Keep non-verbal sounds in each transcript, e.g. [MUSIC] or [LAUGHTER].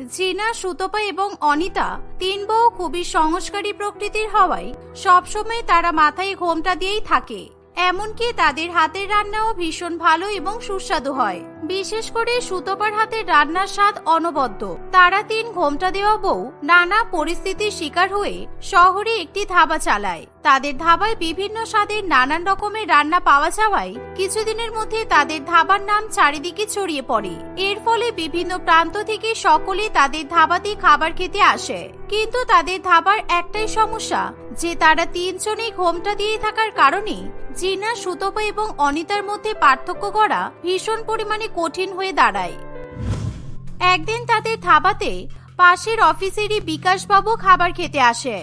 জিনা, সুতপা এবং অনিতা তিন বউ খুবই সংস্কারী প্রকৃতির হওয়ায় সবসময় তারা মাথায় ঘোমটা দিয়েই থাকে। এমনকি তাদের হাতের রান্নাও ভীষণ ভালো এবং সুস্বাদু হয়। বিশেষ করে সুতপার হাতের রান্নার স্বাদ অনবদ্য। তারা তিন ঘোমটা দেওয়া বউ নানা পরিস্থিতির শিকার হয়ে শহরে একটি ধাবা চালায়। তাদের ধাবায় বিভিন্ন স্বাদের নানান রকমের রান্না পাওয়া যাওয়ায় কিছুদিনের মধ্যে তাদের ধাবার নাম চারিদিকে ছড়িয়ে পড়ে। এর ফলে বিভিন্ন প্রান্ত থেকে সকলে তাদের ধাবাতে খাবার খেতে আসে। কিন্তু তাদের ধাবার একটাই সমস্যা, যে তারা তিনজনেই ঘোমটা দিয়ে থাকার কারণে জিনা, সুতপা এবং অনিতার মধ্যে পার্থক্য করা ভীষণ পরিমাণে কঠিন হয়ে দাঁড়ায়। একদিন তাদের ধাবাতে পাশের অফিসেরই বিকাশবাবু খাবার খেতে আসে।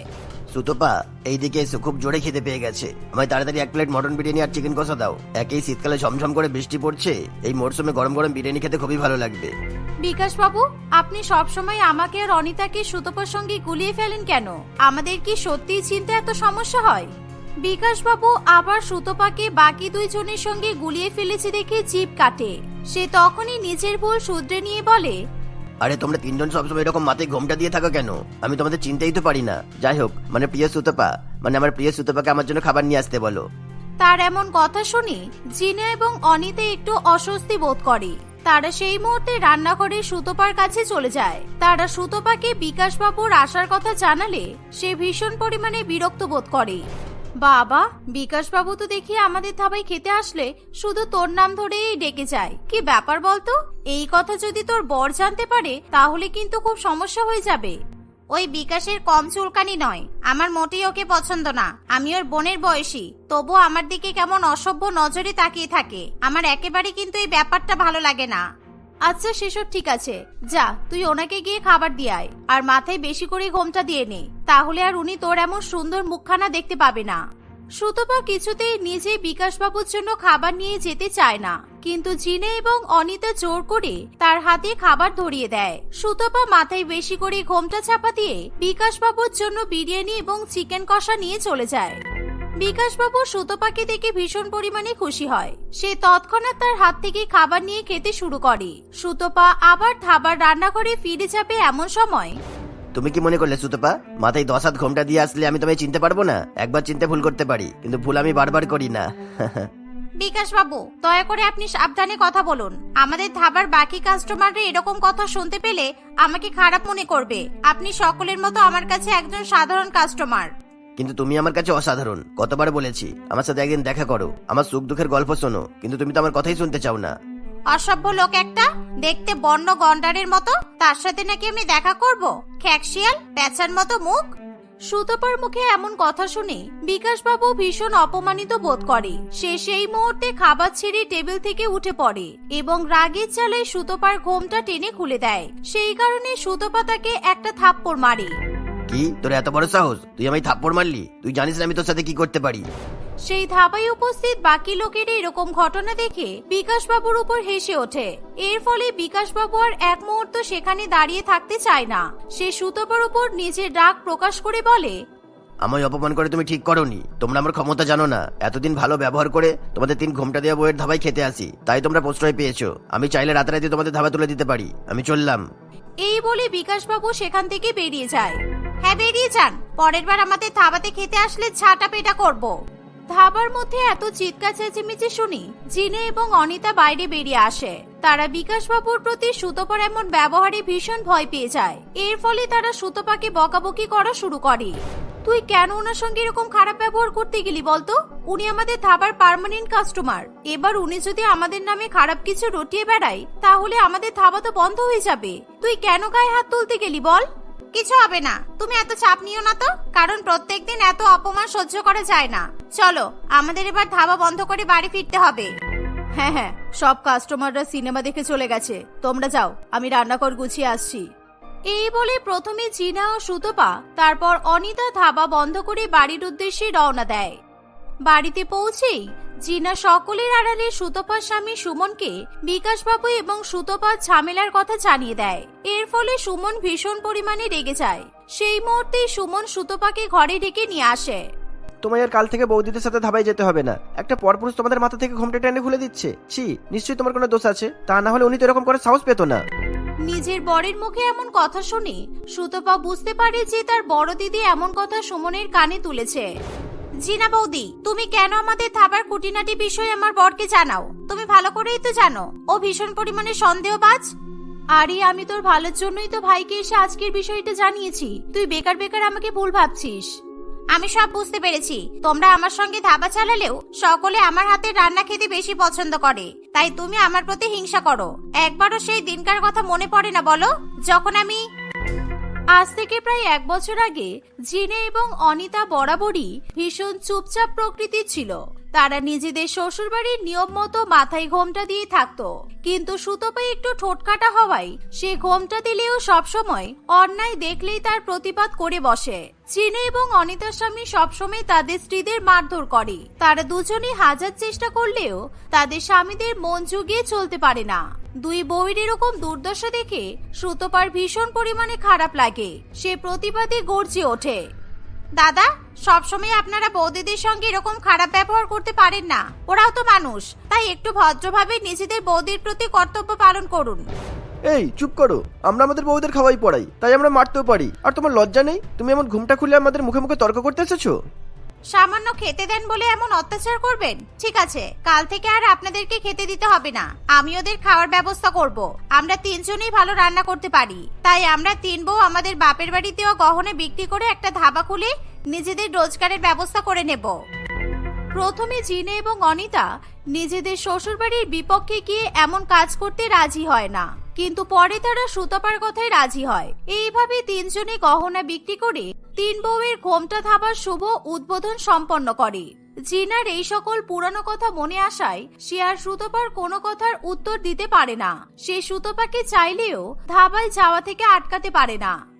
সুতপা, এইদিকে এসো, খুব জোরে খেতে পেয়ে গেছে। আমায় তাড়াতাড়ি এক প্লেট মটন বিরিয়ানি আর চিকেন কষা দাও। একই শীতকালে ঝমঝম করে বৃষ্টি পড়ছে, এই মরশুমে গরম গরম বিরিয়ানি খেতে খুবই ভালো লাগবে। বিকাশ বাবু আপনি সবসময় আমাকে আর অনিতাকে সুতপার সঙ্গে গুলিয়ে ফেলেন কেন? আমাদের কি সত্যিই চিনতে এত সমস্যা হয়? বিকাশবাবু, আবার সুতপাকে বাকি দুইজনের সঙ্গে গুলিয়ে ফেলেছে দেখে জিভ কাটে। সে তখনই নিজের ভুল শুধরে নিয়ে বলে আরে, তোমরা তিনজন সবসময় এরকম মাথায় ঘোমটা দিয়ে থাকো কেন? আমি তোমাদের চিনতেই তো পারি না। যাই হোক মানে প্রিয় সুতপা মানে আমার প্রিয় সুতপাকে আমার জন্য খাবার নিয়ে আসতে বলো। তার এমন কথা শুনে, জিনা এবং অনিতে একটু অস্বস্তি বোধ করে। তারা সেই মুহূর্তে রান্নাঘরে সুতপার কাছে চলে যায়। তারা সুতপাকে বিকাশবাবুর আসার কথা জানালে সে ভীষণ পরিমাণে বিরক্ত বোধ করে। বাবা, বিকাশবাবু তো দেখি আমাদের ধাবায় খেতে আসলে শুধু তোর নাম ধরেই ডেকে যায়। কি ব্যাপার বলতো? এই কথা যদি তোর বর জানতে পারে, তাহলে কিন্তু খুব সমস্যা হয়ে যাবে। ওই বিকাশের কম চুলকানি নয়, আমার মোটেই ওকে পছন্দ না। আমি ওর বোনের বয়সী তবু আমার দিকে কেমন অসভ্য নজরে তাকিয়ে থাকে। আমার একেবারে কিন্তু এই ব্যাপারটা ভালো লাগে না। আচ্ছা সেসব ঠিক আছে। যা, তুই ওনাকে গিয়ে খাবার দিয়ে আয়। আর মাথায় বেশি করে ঘোমটা দিয়ে নে। তাহলে আর উনি তোর এমন সুন্দর মুখখানা দেখতে পাবে না। সুতপা কিছুতেই নিজে বিকাশবাবুর জন্য খাবার নিয়ে যেতে চায় না। কিন্তু জিনে এবং অনিতা জোর করে তার হাতে খাবার ধরিয়ে দেয়। সুতপা মাথায় বেশি করে ঘোমটা চাপা দিয়ে বিকাশবাবুর জন্য বিরিয়ানি এবং চিকেন কষা নিয়ে চলে যায়। বিকাশবাবু সুতপাকে দেখে ভীষণ পরিমাণে খুশি হয়। সে তৎক্ষণাৎ তার হাত থেকে খাবার নিয়ে খেতে শুরু করে। সুতোপা আবার খাবার রান্নাঘরে ফিরে যাবে এমন সময়। তুমি কি মনে করলে সুতপা? মাথায় দশ হাত ঘোমটা দিয়ে আসলে আমি তোমায় চিনতে পারব না? একবার চিনতে ভুল করতে পারি কিন্তু ভুল আমি বারবার করি না। [LAUGHS] বিকাশ বাবু দয়া করে আপনি সাবধানে কথা বলুন। আমাদের ধাবার বাকি কাস্টমাররা এরকম কথা শুনতে পেলে আমাকে খারাপ মনে করবে। আপনি সকলের মতো আমার কাছে একজন সাধারণ কাস্টমার কিন্তু তুমি আমার কাছে অসাধারণ। কতবার বলেছি, আমার সাথে একদিন দেখা করো। আমার সুখ দুঃখের গল্প শোনো, কিন্তু তুমি তো আমার কথাই শুনতে চাও না। অসভ্য লোক একটা? দেখতে বন্য গন্ডারের মতো? তার সাথে নাকি আমি দেখা করব? খ্যাকশিয়াল পেঁচার মতো মুখ? সুতপার মুখে এমন কথা শুনে বিকাশবাবু ভীষণ অপমানিত বোধ করে। সে সেই মুহূর্তে খাবার ছেড়ে টেবিল থেকে উঠে পড়ে এবং রাগের চালে সুতপার ঘোমটা টেনে খুলে দেয়। সেই কারণে সুতপা তাকে একটা থাপ্পড় মারে। কি? তোর এত বড় সাহস? তুই আমায় থাপ্পড় মারলি? তুই জানিস না আমি তোর সাথে কি করতে পারি? সেই ধাবায় উপস্থিত বাকি লোকের এরকম ঘটনা দেখে বিকাশবাবুর উপর হেসে ওঠে। এর ফলে বিকাশবাবু আর এক মুহূর্ত সেখানে দাঁড়িয়ে থাকতে চায় না। সে সুতপার উপর নিজের রাগ প্রকাশ করে বলে আমায় অপমান করে তুমি ঠিক করনি। তোমরা আমার ক্ষমতা জানো না। এতদিন ভালো ব্যবহার করে তোমাদের তিন ঘোমটা দেওয়া বইয়ের ধাবায় খেতে আসি। তাই তোমরা প্রশ্রয় পেয়েছ। আমি চাইলে রাতারাতি তোমাদের ধাবা তুলে দিতে পারি। আমি চললাম। এই বলে বিকাশবাবু সেখান থেকে বেরিয়ে যায়। হ্যাঁ বেরিয়ে যান। পরের বার আমাদের ধাবাতে খেতে আসলে ছাটা পেটা করব। ধাবার মধ্যে এত চিৎকার, চেঁচিমেচি শুনি, জিনে এবং অনিতা বাইরে বেরিয়ে আসে। তারা বিকাশবাবুর প্রতি সুতপার এমন ব্যবহারে ভীষণ ভয় পেয়ে যায়। এর ফলে তারা সুতপাকে বকাবকি করা শুরু করে। তুই কেন ওনার সঙ্গে এরকম খারাপ ব্যবহার করতে গেলি বলতো? উনি আমাদের ধাবার পার্মানেন্ট কাস্টমার এবার উনি যদি আমাদের নামে খারাপ কিছু রটিয়ে বেড়ায়, তাহলে আমাদের ধাবা তো বন্ধ হয়ে যাবে। তুই কেন গায়ে হাত তুলতে গেলি বল? কিছু হবে না। তুমি এত চাপ নিও না তো, কারণ প্রত্যেক দিন এত অপমান সহ্য করা যায় না। চলো, আমাদের এবার ধাবা বন্ধ করে বাড়ি ফিরতে হবে। হ্যাঁ হ্যাঁ সব কাস্টমাররা সিনেমা দেখে চলে গেছে। তোমরা যাও, আমি রান্নাঘর গুছিয়ে আসছি। এই বলে প্রথমে চীনা ও সুতপা, তারপর অনিতা ধাবা বন্ধ করে বাড়ির উদ্দেশ্যে রওনা দেয়। বাড়িতে পৌঁছেই জিনা সকলের আড়ালে সুতপার স্বামী সুমনকে বিকাশবাবু এবং সুতপার ঝামেলার কথা জানিয়ে দেয়। এর ফলে সুমন ভীষণ পরিমাণে রেগে যায়। সেই মুহূর্তেই সুমন সুতপাকে ঘরে ডেকে নিয়ে আসে। তোমায় আর কাল থেকে বৌদিদের সাথে ধাবায় যেতে হবে না। একটা পরপুরুষ তোমাদের মাথা থেকে ঘোমটা টেনে খুলে দিচ্ছে। ছি নিশ্চয়ই তোমার কোনো দোষ আছে। তা না হলে উনি তো এরকম করে সাহস পেত না। নিজের বরের মুখে এমন কথা শুনে সুতপা বুঝতে পারে যে তার বড় দিদি এমন কথা সুমনের কানে তুলেছে। জিনা বৌদি, তুমি কেন আমাদের থাবার খুঁটিনাটি বিষয়ে আমার বরকে জানাও? তুমি ভালো করেই তো জানো। ও ভীষণ পরিমাণে সন্দেহবাজ। আরে, আমি তোর ভালোর জন্যই তো ভাইকে এসে আজকের বিষয়টা জানিয়েছি। তুই বেকার বেকার আমাকে ভুল ভাবছিস। আমি সব বুঝতে পেরেছি। তোমরা আমার সঙ্গে ধাবা চালালেও সকলে আমার হাতে রান্না খেতে বেশি পছন্দ করে। তাই তুমি আমার প্রতি হিংসা করো। একবারও সেই দিনকার কথা মনে পড়ে না বলো? যখন আমি আজ থেকে প্রায় এক বছর আগে জিনে এবং অনিতা বরাবরই ভীষণ চুপচাপ প্রকৃতির ছিল। তারা নিজেদের শ্বশুরবাড়ির নিয়ম মতো মাথায় ঘোমটা দিয়ে থাকতো। কিন্তু সুতপা একটু ঠোঁটকাটা হওয়ায় সে ঘোমটা দিলেও সবসময় অন্যায় দেখলেই তার প্রতিবাদ করে বসে। চিনে এবং অনিতার স্বামী সবসময় তাদের স্ত্রীদের মারধর করে। তারা দুজনেই হাজার চেষ্টা করলেও তাদের স্বামীদের মন জুগিয়ে চলতে পারে না। দুই বউয়ের এরকম দুর্দশা দেখে সুতপার ভীষণ পরিমাণে খারাপ লাগে। সে প্রতিবাদে গর্জে ওঠে। দাদা, সবসময় আপনারা বৌদিদের সঙ্গে এরকম খারাপ ব্যবহার করতে পারেন না। ওরাও তো মানুষ, তাই একটু ভদ্রভাবে নিজেদের বৌদির প্রতি কর্তব্য পালন করুন। এই, চুপ করো। আমরা আমাদের বউদের খাওয়াই পড়াই, তাই আমরা মারতেও পারি। আর তোমার লজ্জা নেই? তুমি এমন ঘুমটা খুলে আমাদের মুখে মুখে তর্ক করতে এসেছ? সামান্য খেতে দেন বলে এমন অত্যাচার করবেন? ঠিক আছে, কাল থেকে আর আপনাদেরকে খেতে দিতে হবে না। আমি ওদের খাওয়ার ব্যবস্থা করব। আমরা তিনজনেই ভালো রান্না করতে পারি। তাই আমরা তিন বউ আমাদের বাপের বাড়ি দেওয়া গহনে বিক্রি করে একটা ধাবা খুলে নিজেদের রোজগারের ব্যবস্থা করে নেব। প্রথমে জিনে এবং অনিতা নিজেদের শ্বশুরবাড়ির বিপক্ষে গিয়ে এমন কাজ করতে রাজি হয় না। কিন্তু পরে তারা সুতপার কথায় রাজি হয়। এইভাবে তিনজনে গহনা বিক্রি করে তিন বউয়ের ঘোমটা থাবার শুভ উদ্বোধন সম্পন্ন করে। জিনার এই সকল পুরানো কথা মনে আসায় সে আর সুতপার কোনো কথার উত্তর দিতে পারে না। সে সুতপাকে চাইলেও ধাবায় যাওয়া থেকে আটকাতে পারে না।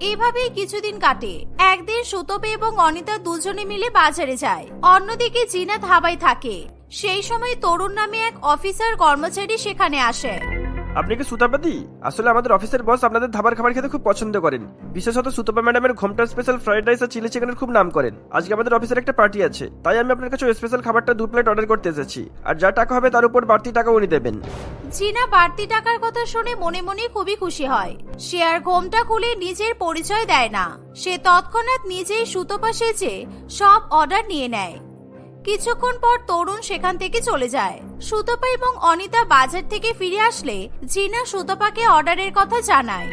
এভাবেই কিছুদিন কাটে। একদিন সুতপে এবং অনিতা দুজনে মিলে বাজারে যায়। অন্যদিকে জিনা ধাবায় থাকে। সেই সময় তরুণ নামে এক অফিসার কর্মচারী সেখানে আসে। আপনি কি সুতাপাতি? আসলে আমাদের অফিসের বস আপনাদের ধাবার খাবার খেতে খুব পছন্দ করেন। বিশেষত সুতপা ম্যাডামের ঘোমটা স্পেশাল ফ্রাইড রাইস আর চিলি চিকেনের খুব নাম করেন। আজকে আমাদের অফিসের একটা পার্টি আছে, তাই আমি আপনার কাছে স্পেশাল খাবারটা দু প্লেট অর্ডার করতে এসেছি। আর যা টাকা হবে তার উপর বাড়তি টাকা উনি দেবেন। জিনা বাড়তি টাকার কথা শুনে মনে মনে খুবই খুশি হয়। সে আর ঘোমটা খুলে নিজের পরিচয় দেয় না। সে তৎক্ষণাৎ নিজেই সুতপা সেজে সব অর্ডার নিয়ে নেয়। কিছুক্ষণ পর তরুণ সেখান থেকে চলে যায়। সুতপা এবং অনিতা বাজার থেকে ফিরে আসলে জিনা সুতপাকে অর্ডারের কথা জানায়।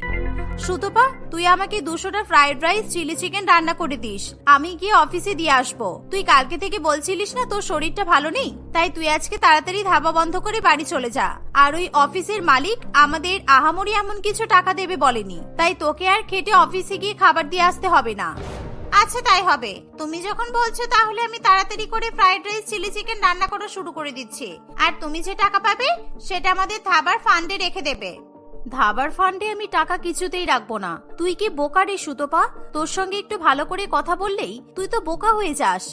সুতপা, তুই আমাকে দুশোটা ফ্রাইড রাইস, চিলি চিকেন রান্না করে দিস। আমি গিয়ে অফিসে দিয়ে আসব। তুই কালকে থেকে বলছিলিস না তোর শরীরটা ভালো নেই? তাই তুই আজকে তাড়াতাড়ি ধাবা বন্ধ করে বাড়ি চলে যা। আর ওই অফিসের মালিক আমাদের আহামরি এমন কিছু টাকা দেবে বলেনি। তাই তোকে আর খেটে অফিসে গিয়ে খাবার দিয়ে আসতে হবে না। আচ্ছা তাই হবে। তুমি যখন বলছো তাহলে আমি তাড়াতাড়ি করে ফ্রাইড রাইস, চিলি চিকেন রান্না করা শুরু করে দিচ্ছি। আর তুমি যে টাকা পাবে, সেটা আমাদের ধাবার ফান্ডে রেখে দেবে। ধাবার ফান্ডে আমি টাকা কিছুতেই রাখব না। তুই কি বোকা রে সুতপা? তোর সঙ্গে একটু ভালো করে কথা বললেই তুই তো বোকা হয়ে যাস।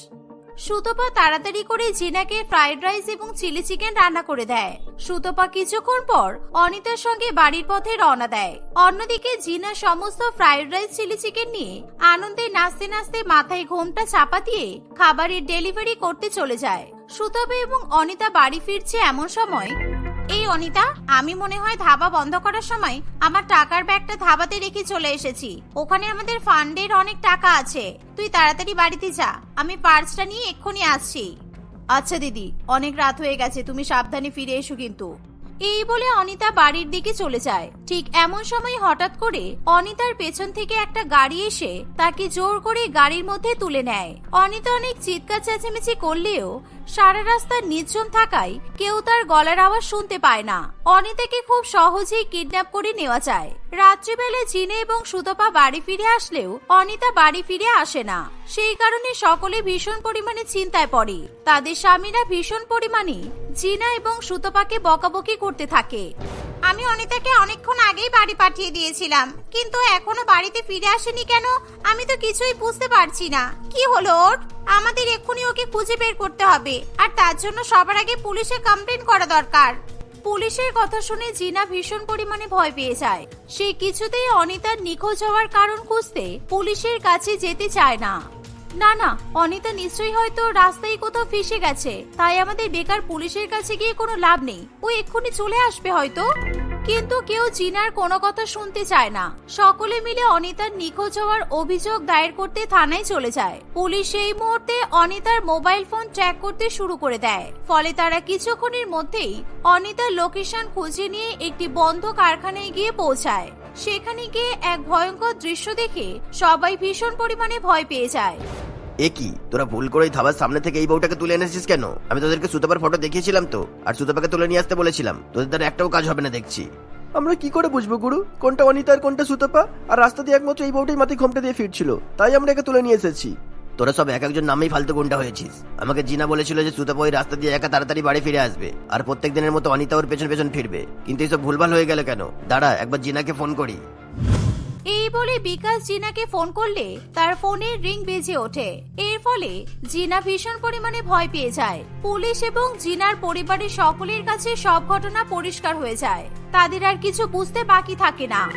সুতপা তাড়াতাড়ি করে জিনাকে ফ্রাইড রাইস এবং চিলি চিকেন রান্না করে দেয়। সুতপা কিছুক্ষণ পর অনিতার সঙ্গে বাড়ির পথে রওনা দেয়। অন্যদিকে জিনা সমস্ত ফ্রাইড রাইস, চিলি চিকেন নিয়ে আনন্দে নাচতে নাচতে মাথায় ঘোমটা চাপা দিয়ে খাবারের ডেলিভারি করতে চলে যায়। সুতপা এবং অনিতা বাড়ি ফিরছে এমন সময় এই অনিতা, আমি মনে হয় ধাবা বন্ধ করার সময় আমার টাকার ব্যাগটা ধাবাতে রেখে চলে এসেছি। ওখানে আমাদের ফান্ডের অনেক টাকা আছে। তুই তাড়াতাড়ি বাড়িতে যা। আমি পার্সটা নিয়ে এক্ষুনি আসছি। আচ্ছা দিদি, অনেক রাত হয়ে গেছে, তুমি সাবধানে ফিরে এসো কিন্তু। এই বলে অনিতা বাড়ির দিকে চলে যায়। ঠিক এমন সময় হঠাৎ করে অনিতার পেছন থেকে একটা গাড়ি এসে তাকে জোর করে গাড়ির মধ্যে তুলে নেয়। অনিতা অনেক চিৎকার চেঁচামেচি করলেও সারা রাস্তা নির্জন থাকায় কেউ তার গলার আওয়াজ শুনতে পায় না। অনিতাকে খুব সহজেই কিডন্যাপ করে নেওয়া যায়। রাত্রিবেলা জিনে এবং সুতপা বাড়ি ফিরে আসলেও অনিতা বাড়ি ফিরে আসে না। সেই কারণে সকলে ভীষণ পরিমাণে চিন্তায় পড়ে। তাদের স্বামীরা ভীষণ পরিমাণে জিনা এবং সুতপাকে বকাবকি করতে থাকে। আমি অনিতাকে অনেকক্ষণ আগেই বাড়ি পাঠিয়ে দিয়েছিলাম, কিন্তু এখনও বাড়িতে ফিরে আসেনি কেন? আমি তো কিছুই বুঝতে পারছি না। কি হলো ওর? আমাদের এক্ষুনি ওকে খুঁজে বের করতে হবে। আর তার জন্য সবার আগে পুলিশে কমপ্লেন করা দরকার। পুলিশের কথা শুনে জিনা ভীষণ পরিমাণে ভয় পেয়ে যায়। সে কিছুতেই অনিতার নিখোঁজ হওয়ার কারণ খুঁজতে পুলিশের কাছে যেতে চায় না। না না, অনিতা নিশ্চয়ই হয়তো রাস্তায় কোথাও ফিসে গেছে। তাই আমাদের বেকার পুলিশের কাছে গিয়ে কোনো লাভ নেই। ও এক্ষুনি চলে আসবে হয়তো। কিন্তু কেউ জিনার কোনো কথা শুনতে চায় না। সকলে মিলে অনিতার নিখোঁজ হওয়ার অভিযোগ দায়ের করতে থানায় চলে যায়। পুলিশ সেই মুহূর্তে অনিতার মোবাইল ফোন ট্র্যাক করতে শুরু করে দেয়। ফলে তারা কিছুক্ষণের মধ্যেই অনিতার লোকেশন খুঁজে নিয়ে একটি বন্ধ কারখানায় গিয়ে পৌঁছায়। সেখানে গিয়ে এক ভয়ঙ্কর দৃশ্য দেখে সবাই ভীষণ পরিমাণে ভয় পেয়ে যায়। এ কি? তোরা ভুল করে ধাবার সামনে থেকে এই বউটাকে তুলে এনেছিস কেন? আমি তোদেরকে সুতপার ফটো দেখিয়েছিলাম তো আর সুতপাকে তুলে নিয়ে আসতে বলেছিলাম। তোদের দ্বারা একটাও কাজ হবে না দেখছি। আমরা কি করে বুঝব গুরু? কোনটা অনিতা আর কোনটা সুতপা? আর রাস্তা দিয়ে একমাত্র এই বউটাই মাথায় ঘোমটা দিয়ে ফিরছিল। তাই আমরা একে তুলে নিয়ে এসেছি। তোরা সব এক একজন নামেই ফালতু গুন্ডা হয়েছিস। আমাকে জিনা বলেছিল যে সুতপা ওই রাস্তা দিয়ে একা তাড়াতাড়ি বাড়ি ফিরে আসবে আর প্রত্যেক দিনের মতো অনিতা ওর পেছন পেছন ফিরবে। কিন্তু এইসব ভুলভাল হয়ে গেল কেন? দাঁড়া একবার জিনাকে ফোন করি। এই বলে বিকাশ জিনাকে ফোন করলে তার ফোনের রিং বেজে ওঠে। এর ফলে জিনা ভীষণ পরিমাণে ভয় পেয়ে যায়। পুলিশ এবং জিনার পরিবারের সকলের কাছে সব ঘটনা পরিষ্কার হয়ে যায়। তাদের আর কিছু বুঝতে বাকি থাকে না।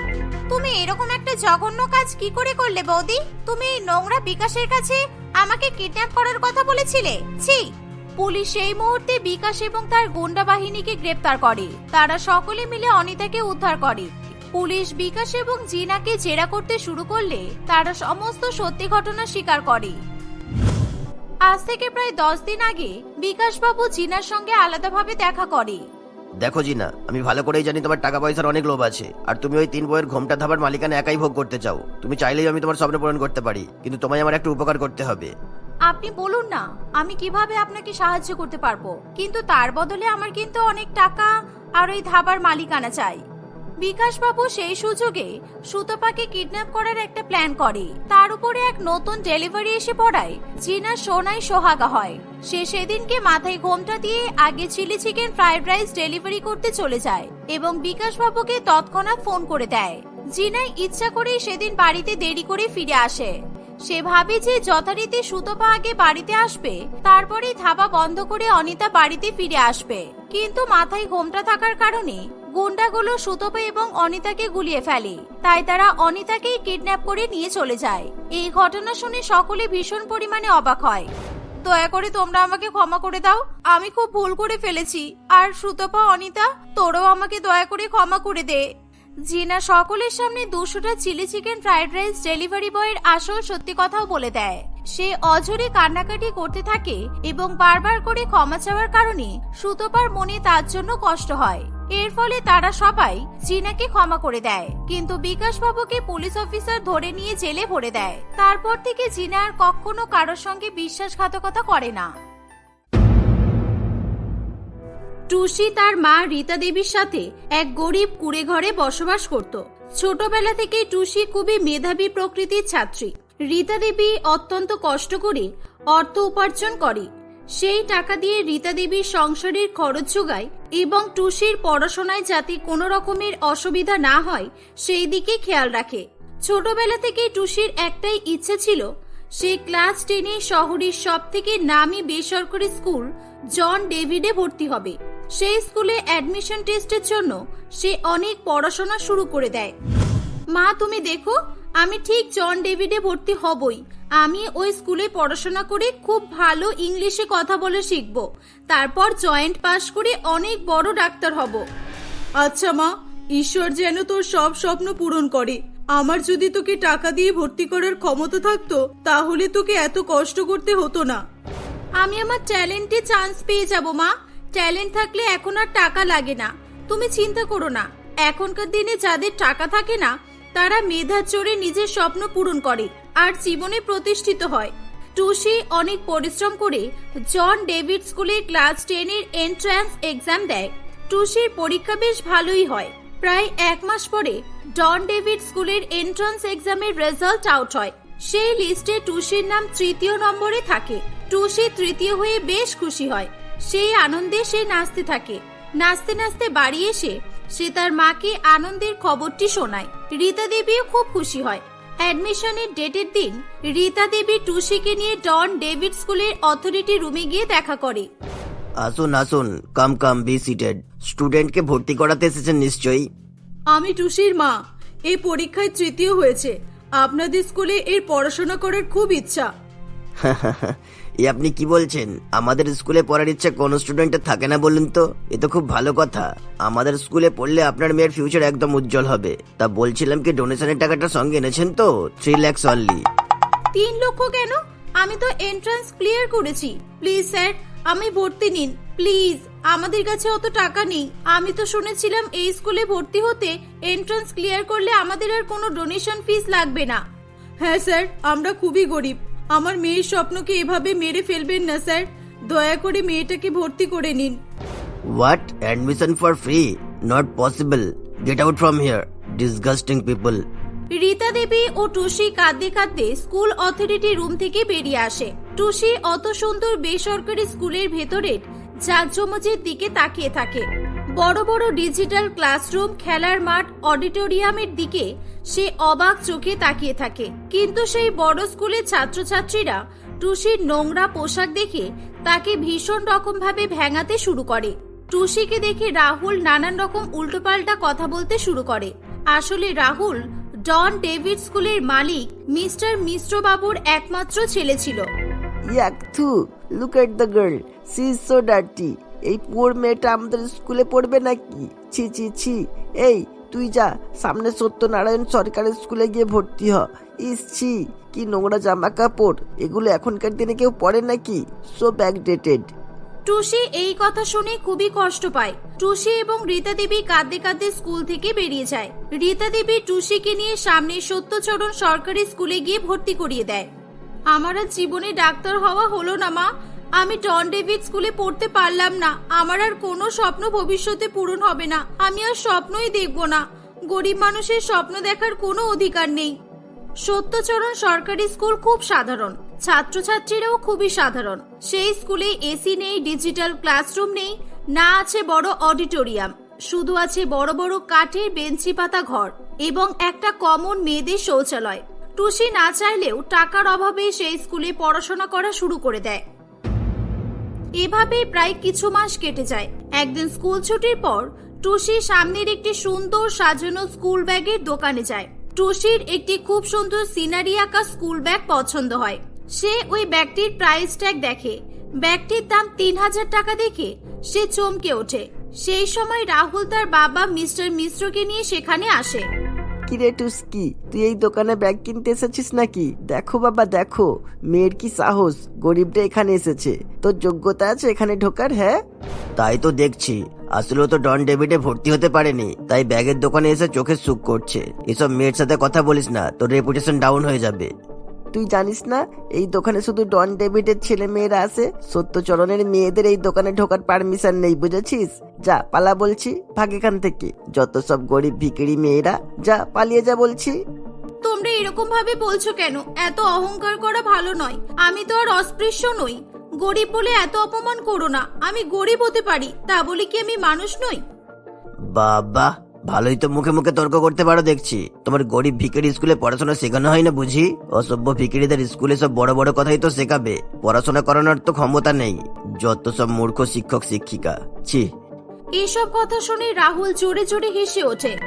তুমি এরকম একটা জঘন্য কাজ কি করে করলে বৌদি? তুমি এই নোংরা বিকাশের কাছে আমাকে কিডন্যাপ করার কথা বলেছিলে? ছি! পুলিশ সেই মুহূর্তে বিকাশ এবং তার গুন্ডা বাহিনীকে গ্রেপ্তার করে। তারা সকলে মিলে অনিতাকে উদ্ধার করে। পুলিশ বিকাশ এবং জিনাকে জেরা করতে শুরু করলে তারা সমস্ত সত্যি ঘটনা স্বীকার করে। আজ থেকে প্রায় দশ দিন আগে বিকাশ বাবু জিনার সঙ্গে আলাদাভাবে দেখা করে। দেখো জিনা আমি ভালো করেই জানি তোমার টাকা পয়সার অনেক লোভ আছে আর তুমি ওই তিন বইয়ের ঘোমটা ধাবার মালিকানা একাই ভোগ করতে চাও। তুমি চাইলেই আমি তোমার স্বপ্ন পূরণ করতে পারি কিন্তু তোমায় আমার একটু উপকার করতে হবে। আপনি বলুন না আমি কীভাবে আপনাকে সাহায্য করতে পারব? কিন্তু তার বদলে আমার কিন্তু অনেক টাকা আর ওই ধাবার মালিকানা চাই। বিকাশ বাবু সেই সুযোগে সুতপাকে কিডন্যাপ করার একটা প্ল্যান করে। তার উপরে এক নতুন ডেলিভারি এসে পড়ায় জিনা সোনাই সোহাগা হয়। সে সেদিনকে মাথায় ঘোমটা দিয়ে আগে chili chicken fried rice delivery করতে চলে যায় এবং বিকাশবাবুকে তৎক্ষণাৎ ফোন করে দেয়। জিনাই ইচ্ছা করেই সেদিন বাড়িতে দেরি করে ফিরে আসে। সে ভাবে যে যথারীতি সুতপা আগে বাড়িতে আসবে, তারপরেই ধাবা বন্ধ করে অনিতা বাড়িতে ফিরে আসবে। কিন্তু মাথায় ঘোমটা থাকার কারণে গুন্ডাগুলো সুতপা এবং অনিতাকে গুলিয়ে ফেলে। তাই তারা অনিতাকেই কিডন্যাপ করে নিয়ে চলে যায়। এই ঘটনা শুনে সকলে ভীষণ পরিমাণে অবাক হয়। দয়া করে তোমরা আমাকে ক্ষমা করে দাও। আমি খুব ভুল করে ফেলেছি। আর সুতপা, অনিতা, তোরাও আমাকে দয়া করে ক্ষমা করে দে। জিনা সকলের সামনে দুশোটা chili chicken fried rice delivery বয়ের আসল সত্যি কথাও বলে দেয়। সে অঝরে কান্নাকাটি করতে থাকে এবং বারবার করে ক্ষমা চাওয়ার কারণে সুতপার মনে তার জন্য কষ্ট হয়। এর ফলে তারা সবাই জিনাকে ক্ষমা করে দেয়, কিন্তু বিকাশ বাবুকে পুলিশ অফিসার ধরে নিয়ে জেলে ভরে দেয়। তারপর থেকে জিনা আর কখনো কারোর সঙ্গে বিশ্বাসঘাতকতা করে না। টুসি তার মা রীতা দেবীর সাথে এক গরিব কুড়ে ঘরে বসবাস করত। ছোটবেলা থেকে টুসি খুবই মেধাবী প্রকৃতির ছাত্রী। রীতা দেবী অত্যন্ত কষ্ট করে অর্থ উপার্জন করে। সেই টাকা দিয়ে রীতা দেবীর সংসারের খরচ যোগায় এবং টুসির পড়াশোনায় যাতে কোনো রকমের অসুবিধা না হয়, সেই দিকে খেয়াল রাখে। ছোটবেলা থেকে টুসির একটাই ইচ্ছে ছিল, সে ক্লাস টেনে শহরের সব থেকে নামি বেসরকারি স্কুল জন ডেভিডে ভর্তি হবে। সেই স্কুলে অ্যাডমিশন টেস্টের জন্য সে অনেক পড়াশোনা শুরু করে দেয়। মা, তুমি দেখো আমি ঠিক জন ডেভিডে ভর্তি হবই। আমি ওই স্কুলে পড়াশোনা করে খুব ভালো ইংলিশে কথা বলে শিখব। তারপর জয়েন্ট পাশ করে অনেক বড় ডাক্তার হব। আচ্ছা মা, ঈশ্বর যেন তোর সব স্বপ্ন পূরণ করে। আমার যদি তোকে টাকা দিয়ে ভর্তি করার ক্ষমতা থাকতো, তাহলে তোকে এত কষ্ট করতে হতো না। আমি আমার ট্যালেন্টে চান্স পেয়ে যাব মা। ট্যালেন্ট থাকলে এখন আর টাকা লাগে না। তুমি চিন্তা করো না। এখনকার দিনে যাদের টাকা থাকে না তারা মেধার চড়ে নিজের স্বপ্ন পূরণ করে আর জীবনে প্রতিষ্ঠিত হয়। টুসি অনেক পরিশ্রম করে জন ডেভিড স্কুলে ক্লাস টেনের এন্ট্রান্স এক্সাম দেয়। টুসির পরীক্ষা বেশ ভালোই হয়। প্রায় এক মাস পরে ডন ডেভিড স্কুলের এন্ট্রান্স এক্সামের রেজাল্ট আউট হয়। সেই লিস্টে টুসির নাম তৃতীয় নম্বরে থাকে। টুসি তৃতীয় হয়ে বেশ খুশি হয়। সেই আনন্দে সে নাচতে থাকে। নাচতে নাচতে বাড়ি এসে সে তার মাকে আনন্দের খবরটি শোনায়। রীতা দেবীও খুব খুশি হয়। অ্যাডমিশনের ডেটের দিন রীতা দেবী টুসিকে নিয়ে ডন ডেভিড স্কুলের অথরিটি রুমে গিয়ে দেখা করে। আসুন আসুন কাম কাম বি সিটেড স্টুডেন্টকে ভর্তি করাতে এসেছেন নিশ্চয়ই। আমি টুসির মা। এই পরীক্ষায় তৃতীয় হয়েছে। আপনাদের স্কুলে এর পড়াশোনা করার খুব ইচ্ছা। [LAUGHS] এ আপনি কি বলছেন? আমাদের স্কুলে পড়ার ইচ্ছে কোন স্টুডেন্টের থাকে না বলুন তো? এ তো খুব ভালো কথা। আমাদের স্কুলে পড়লে আপনার মেয়ের ফিউচার একদম উজ্জ্বল হবে। তা বলছিলাম কি ডোনেশনের টাকাটা সঙ্গে এনেছেন তো? থ্রি ল্যাক্স অনলি তিন লক্ষ কেন? আমি তো এন্ট্রান্স ক্লিয়ার করেছি। প্লিজ স্যার আমি ভর্তি নিন। প্লিজ আমাদের কাছে অত টাকা নেই। আমি তো শুনেছিলাম এই স্কুলে ভর্তি হতে এন্ট্রান্স ক্লিয়ার করলে আমাদের আর কোনো ডোনেশন ফিস লাগবে না। হ্যাঁ স্যার আমরা খুবই গরিব। আমার মেয়ের স্বপ্নকে এভাবে মেরে ফেলবেন না স্যার। দয়া করে মেয়েটাকে ভর্তি করে নিন। What admission for free not possible get out from here disgusting people Rita Devi ও টুসি কাঁদতে কাঁদতে স্কুল অথরিটি রুম থেকে বেরিয়ে আসে। টুসি অত সুন্দর বেসরকারি স্কুলের ভেতরের জাকজমজের দিকে তাকিয়ে থাকে। বড় বড় ডিজিটাল ক্লাসরুম, খেলার মাঠ, অডিটোরিয়ামের দিকে সে অবাক চোখে তাকিয়ে থাকে। কিন্তু সেই বড় স্কুলের ছাত্রছাত্রীরা টুসির নোংরা পোশাক দেখে তাকে ভীষণ রকম ভাবে ভেঙাতে শুরু করে। টুসিকে দেখে রাহুল নানান রকম উল্টোপাল্টা কথা বলতে শুরু করে। আসলে রাহুল ডন ডেভিড স্কুলের মালিক, মিস্টার মিশ্র বাবুর একমাত্র ছেলে ছিল। ইয়াকথু look at the girl, she is so dirty. এই পুয়ার মেয়েটা আমাদের স্কুলে পড়বে নাকি? ছি ছি ছি। এই, তুই যা, সামনে সত্যনারায়ণ সরকারি স্কুলে গিয়ে ভর্তি হ। ইস, ছি, কি নোংরা জামা কাপড় এগুলো এখনকার দিনে কেউ পরে নাকি? সো ব্যাকডেটেড টুসি এই কথা শুনে খুবই কষ্ট পায়। টুসি এবং রীতা দেবী কাঁদতে কাঁদতে স্কুল থেকে বেরিয়ে যায়। রীতা দেবী টুসিকে নিয়ে সামনে সত্যচরণ সরকারি স্কুলে গিয়ে ভর্তি করিয়ে দেয়। আমার আর জীবনে ডাক্তার হওয়া হলো না, মা। আমি টন ডেভিড স্কুলে পড়তে পারলাম না। আমার আর কোনো স্বপ্ন ভবিষ্যতে পূরণ হবে না। আমি আর স্বপ্নই দেখব না। গরিব মানুষের স্বপ্ন দেখার কোনো অধিকার নেই। সত্যচরণ সরকারি স্কুল খুব সাধারণ। ছাত্রছাত্রীরাও খুবই সাধারণ। সেই স্কুলে এসি নেই ডিজিটাল ক্লাসরুম নেই, না আছে বড় অডিটোরিয়াম শুধু আছে বড় বড় কাঠের বেঞ্চি পাতা ঘর এবং একটা কমন মেয়েদের শৌচালয়। টুসি না চাইলেও টাকার অভাবে সেই স্কুলে পড়াশোনা করা শুরু করে দেয়। এভাবে প্রায় কিছু মাস কেটে যায়। একদিন স্কুল ছুটির পর, টুসি সামনের একটি সুন্দর সাজানো স্কুল ব্যাগের দোকানে যায়। টুসির একটি খুব সুন্দর সিনারি আঁকা স্কুল ব্যাগ পছন্দ হয়। সে ওই ব্যাগটির প্রাইস ট্যাগ দেখে। ব্যাগটির দাম তিন হাজার টাকা দেখে সে চমকে ওঠে। সেই সময় রাহুল তার বাবা মিস্টার মিশ্রকে নিয়ে সেখানে আসে। কিরে টুস্কি? তুই এই দোকানে ব্যাগ কিনতে এসেছিস নাকি? দেখো বাবা, দেখো। মেয়ের কি সাহস? গরিবটা এখানে এসেছে। তোর যোগ্যতা আছে এখানে ঢোকার হ্যাঁ? তাই তো দেখছি। আসলে তো ডন ডেভিডে ভর্তি হতে পারেনি। তাই ব্যাগের দোকানে এসে চোখের সুখ করছে। এসব মেয়ের সাথে কথা বলিস না, তোর রেপুটেশন ডাউন হয়ে যাবে। তুই জানিস না এই দোকানে শুধু ডন ডেভিডের ছেলে মেয়েরা আছে সত্যচরণের মেয়েদের এই দোকানে ঢোকার পারমিশন নেই বুঝেছিস? যা পালা বলছি ভাগ এখান থেকে। যত সব গরিব ভিকিরি মেয়েরা যা পালিয়ে যা বলছি। তোমরা এরকম ভাবে বলছো কেন? এত অহংকার করা ভালো নয়। আমি তো আর অস্পৃশ্য নই। গরিব বলে এত অপমান করো না। আমি গরিব হতে পারি তা বলে কি আমি মানুষ নই? বাবা ভালোই তো মুখে মুখে তর্ক করতে পারো দেখছি। তোমার গরিব ভিখারি স্কুলে পড়াশোনা শেখানো হয় না বুঝি? অসভ্য ভিখারিদের স্কুলে সব বড় বড় কথাই তো শেখাবে। পড়াশোনা করানোর তো ক্ষমতা নেই। যত সব মূর্খ শিক্ষক, শিক্ষিকা। ছি। এসব কথা শুনে রাহুল জোরে জোরে হেসে ওঠে।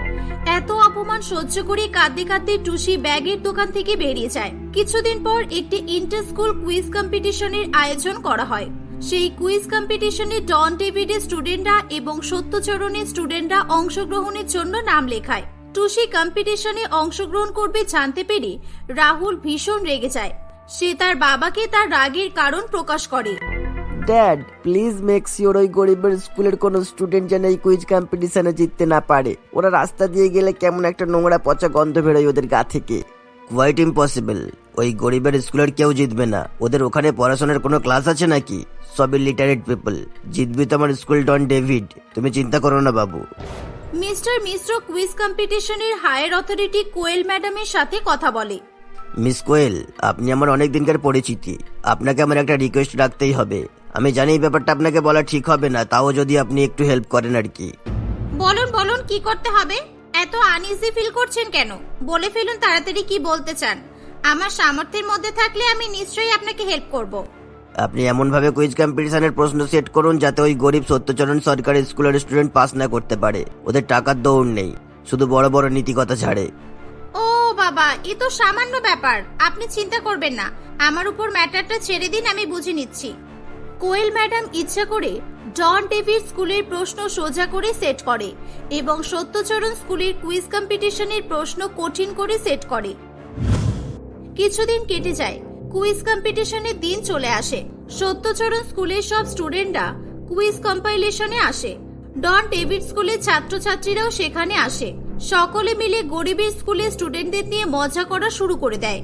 এত অপমান সহ্য করে কাঁদতে কাঁদতে টুসি ব্যাগের দোকান থেকে বেরিয়ে যায়। কিছুদিন পর একটি ইন্টার স্কুল কুইজ কম্পিটিশনের আয়োজন করা হয়। সেই কুইজ কম্পিটিশনে ডন ডেভিডের স্টুডেন্টরা এবং সত্যচরণের স্টুডেন্টরা অংশগ্রহণের জন্য নাম লেখায়। টুসি কম্পিটিশনে অংশগ্রহণ করবে জানতে পেরে রাহুল ভীষণ রেগে যায়। সে তার বাবাকে তার রাগের কারণ প্রকাশ করে। ড্যাড, প্লিজ মেক শিওর ওই গরিবের স্কুলের কোনো স্টুডেন্ট যেন এই কুইজ কম্পিটিশনে জিততে না পারে। ওরা রাস্তা দিয়ে গেলে কেমন একটা নোংরা পচা গন্ধ বেরোয় ওদের গা থেকে। কোয়াইট ইম্পসিবল ওই গরিবের স্কুলের কেউ জিতবে না। ওদের ওখানে পড়াশোনার কোনো ক্লাস আছে নাকি? সবই লিটারেট পিপল জিতবি তোমার স্কুল ডন ডেভিড তুমি চিন্তা করো না বাবু। মিস্টার মিশ্র কুইজ কম্পিটিশনের হায়ার অথরিটি কোয়েল ম্যাডামের সাথে কথা বলে। মিস কোয়েল আপনি আমার অনেক দিনকার পরিচিতি। আপনাকে আমার একটা রিকোয়েস্ট রাখতেই হবে। আমি জানি এই ব্যাপারটা আপনাকে বলা ঠিক হবে না তাও যদি আপনি একটু হেল্প করেন আর কি। বলুন বলুন কি করতে হবে? এত আনইজি ফিল করছেন কেন? বলে ফেলুন তাড়াতাড়ি কি বলতে চান। আমার সামর্থ্যের মধ্যে থাকলে আমি নিশ্চয়ই আপনাকে হেল্প করব। আপনি এমন ভাবে কুইজ কম্পিটিশনের প্রশ্ন সেট করুন যাতে ওই গরিব সত্যচরণ সরকারি স্কুলের স্টুডেন্ট পাস না করতে পারে। ওদের টাকার দৌড় নেই। শুধু বড় বড় নীতিকথা ছাড়ে। ও বাবা এ তো সামান্য ব্যাপার। আপনি চিন্তা করবেন না। আমার উপর ম্যাটারটা ছেড়ে দিন আমি বুঝে নিচ্ছি। কোয়েল ম্যাডাম ইচ্ছা করে জন ডেভিড স্কুলের প্রশ্ন সোজা করে সেট করে এবং সত্যচরণ স্কুলের কুইজ কম্পিটিশনের প্রশ্ন কঠিন করে সেট করে। কিছুদিন কেটে যায়, কুইজ কম্পিটিশনের দিন চলে আসে। সত্যচরণ স্কুলের সব স্টুডেন্টরা কুইজ কম্পাইলেশনে আসে। ডন ডেভিড স্কুলের ছাত্রছাত্রীরাও সেখানে আসে। সকলে মিলে গরিবের স্কুলের স্টুডেন্টদের নিয়ে মজা করা শুরু করে দেয়।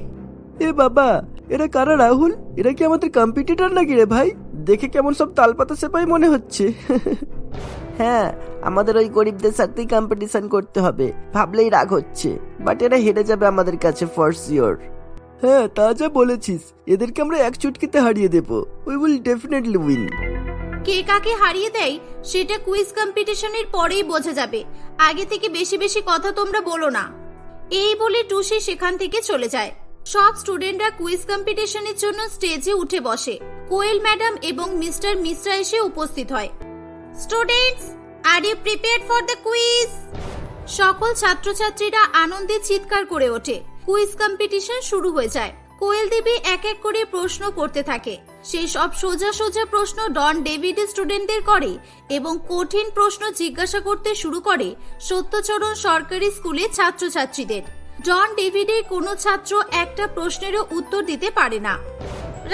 এ বাবা, এরা কারা রাহুল? এরা কি আমাদের কম্পিটিটর নাকি রে ভাই? দেখে কেমন সব তালপাতা সেপাই মনে হচ্ছে। হ্যাঁ আমাদের ওই গরিবদের সাথেই কম্পিটিশন করতে হবে, ভাবলেই রাগ হচ্ছে। বাট এরা হেরে যাবে আমাদের কাছে ফর শিওর হ্যাঁ তা যা বলেছিস, এদেরকে আমরা এক চুটকিতে হারিয়ে দেবো। উই উইল ডেফিনেটলি উইন কে কাকে হারিয়ে দেয়, সেটা কুইজ কম্পিটিশনের পরেই বোঝা যাবে। আগে থেকে বেশি বেশি কথা তোমরা বলো না। এই বলে টুসি সেখান থেকে চলে যায়। সব স্টুডেন্টরা কুইজ কম্পিটিশনের জন্য স্টেজে উঠে বসে। কোয়েল ম্যাডাম এবং মিস্টার মিশ্রা এসে উপস্থিত হয়। Students are you prepared for the quiz সকল ছাত্রছাত্রীরা আনন্দে চিৎকার করে ওঠে। কুইজ কম্পিটিশন শুরু হয়ে যায়। কোয়েল দেবী এক এক করে প্রশ্ন করতে থাকে। সেই সব সোজা সোজা প্রশ্ন ডন ডেভিড স্টুডেন্টদের করে এবং কঠিন প্রশ্ন জিজ্ঞাসা করতে শুরু করে সত্যচরণ সরকারি স্কুলে ছাত্রছাত্রীদের। জন ডেভিডের কোনো ছাত্র একটা প্রশ্নেরও উত্তর দিতে পারে না।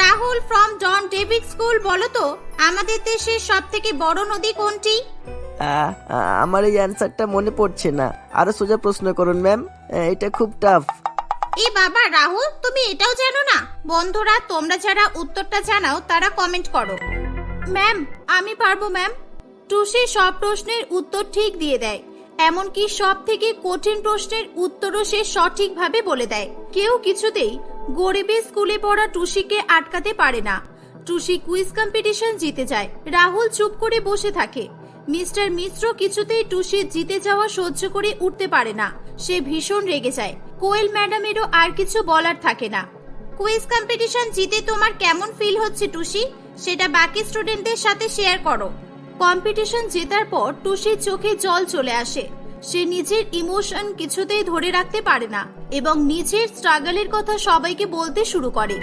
Rahul from John David school বলো তো আমাদের দেশের সব থেকে বড় নদী কোনটি? আমার এই অ্যান্সারটা মনে পড়ছে না। আরও সোজা প্রশ্ন করুন ম্যাম এটা খুব টাফ এ বাবা রাহুল তুমি এটাও জানো না? বন্ধুরা তোমরা যারা উত্তরটা জানাও তারা কমেন্ট করো। ম্যাম আমি পারব ম্যাম টুসি সব প্রশ্নের উত্তর ঠিক দিয়ে দেয়। এমনকি সব থেকে কঠিন প্রশ্নের উত্তরও সে সঠিকভাবে বলে দেয়। কেউ কিছুতেই গরিবের স্কুলে পড়া টুসিকে আটকাতে পারে না। টুসি কুইজ কম্পিটিশন জিতে যায়। রাহুল চুপ করে বসে থাকে। মিস্টার মিশ্র কিছুতেই টুসি জিতে যাওয়া সহ্য করে উঠতে পারে না। সে ভীষণ রেগে যায়। কোয়েল ম্যাডামেরও আর কিছু বলার থাকে না। কুইজ কম্পিটিশন জিতে তোমার কেমন ফিল হচ্ছে টুসি? সেটা বাকি স্টুডেন্টদের সাথে শেয়ার করো। কম্পিটিশন জেতার পর টুসির চোখে জল চলে আসে। সে নিজের ইমোশন কিছুতেই ধরে রাখতে পারে না এবং নিজের স্ট্রাগলের কথা সবাইকে বলতে শুরু করে।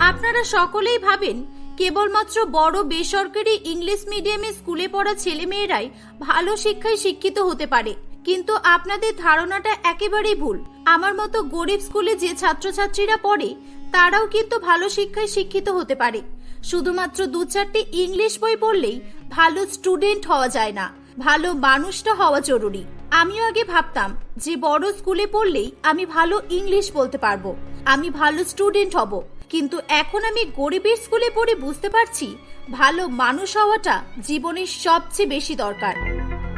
আপনারা সকলেই ভাবেন, কেবলমাত্র বড় বেসরকারি ইংলিশ মিডিয়ামে স্কুলে পড়া ছেলেমেয়েরাই ভালো শিক্ষায় শিক্ষিত হতে পারে। কিন্তু আপনাদের ধারণাটা একেবারেই ভুল। আমার মতো গরিব স্কুলে যে ছাত্রছাত্রীরা পড়ে, তারাও কিন্তু ভালো শিক্ষায় শিক্ষিত হতে পারে। শুধুমাত্র দু চারটি ইংলিশ বই পড়লেই ভালো স্টুডেন্ট হওয়া যায় না। ভালো মানুষটা হওয়া জরুরি। আমিও আগে ভাবতাম যে বড় স্কুলে পড়লেই আমি ভালো ইংলিশ বলতে পারব। আমি ভালো স্টুডেন্ট হব। কিন্তু এখন আমি গরিবের স্কুলে পড়ে বুঝতে পারছি ভালো মানুষ হওয়াটা জীবনের সবচেয়ে বেশি দরকার।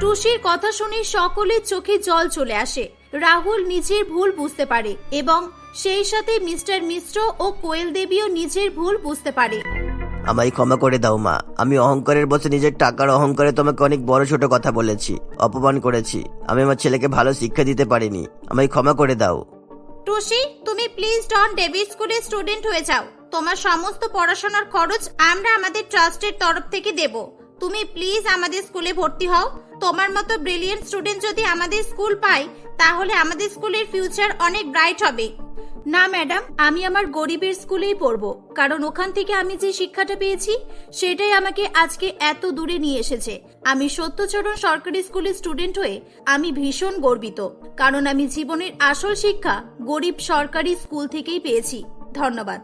টুসির কথা শুনে সকলের চোখে জল চলে আসে। রাহুল নিজের ভুল বুঝতে পারে এবং সেই সাথে মিস্টার মিশ্র ও কোয়েল দেবীও নিজের ভুল বুঝতে পারে। আমায় ক্ষমা করে দাও, মা। আমি অহংকারের বসে নিজের টাকার অহংকারে তোমাকে অনেক বড় ছোট কথা বলেছি, অপমান করেছি। আমি আমার ছেলেকে ভালো শিক্ষা দিতে পারিনি। আমায় ক্ষমা করে দাও। টুসি, তুমি প্লিজ ডন ডেভিড স্কুলের স্টুডেন্ট হয়ে যাও। তোমার সমস্ত পড়াশোনার খরচ আমরা আমাদের ট্রাস্টের তরফ থেকে দেব। তুমি প্লিজ আমাদের স্কুলে ভর্তি হও। তোমার মতো ব্রিলিয়েন্ট স্টুডেন্ট যদি আমাদের স্কুল পায়, তাহলে আমাদের স্কুলের ফিউচার অনেক ব্রাইট হবে। না ম্যাডাম আমি আমার গরিবের স্কুলেই পড়ব। কারণ ওখান থেকে আমি যে শিক্ষাটা পেয়েছি, সেটাই আমাকে আজকে এত দূরে নিয়ে এসেছে। আমি সত্যচরণ সরকারি স্কুলের স্টুডেন্ট হয়ে আমি ভীষণ গর্বিত। কারণ আমি জীবনের আসল শিক্ষা গরিব সরকারি স্কুল থেকেই পেয়েছি। ধন্যবাদ।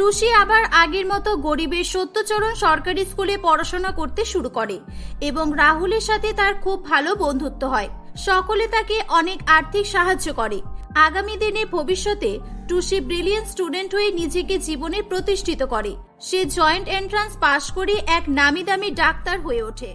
টুসি আবার আগের মতো গরিবের সত্যচরণ সরকারি স্কুলে পড়াশোনা করতে শুরু করে এবং রাহুলের সাথে তার খুব ভালো বন্ধুত্ব হয়। সকলে তাকে অনেক আর্থিক সাহায্য করে। আগামী দিনে ভবিষ্যতে টুসি ব্রিলিয়েন্ট স্টুডেন্ট হয়ে নিজেকে জীবনে প্রতিষ্ঠিত করে। সে জয়েন্ট এন্ট্রান্স পাশ করে এক নামি দামি ডাক্তার হয়ে ওঠে।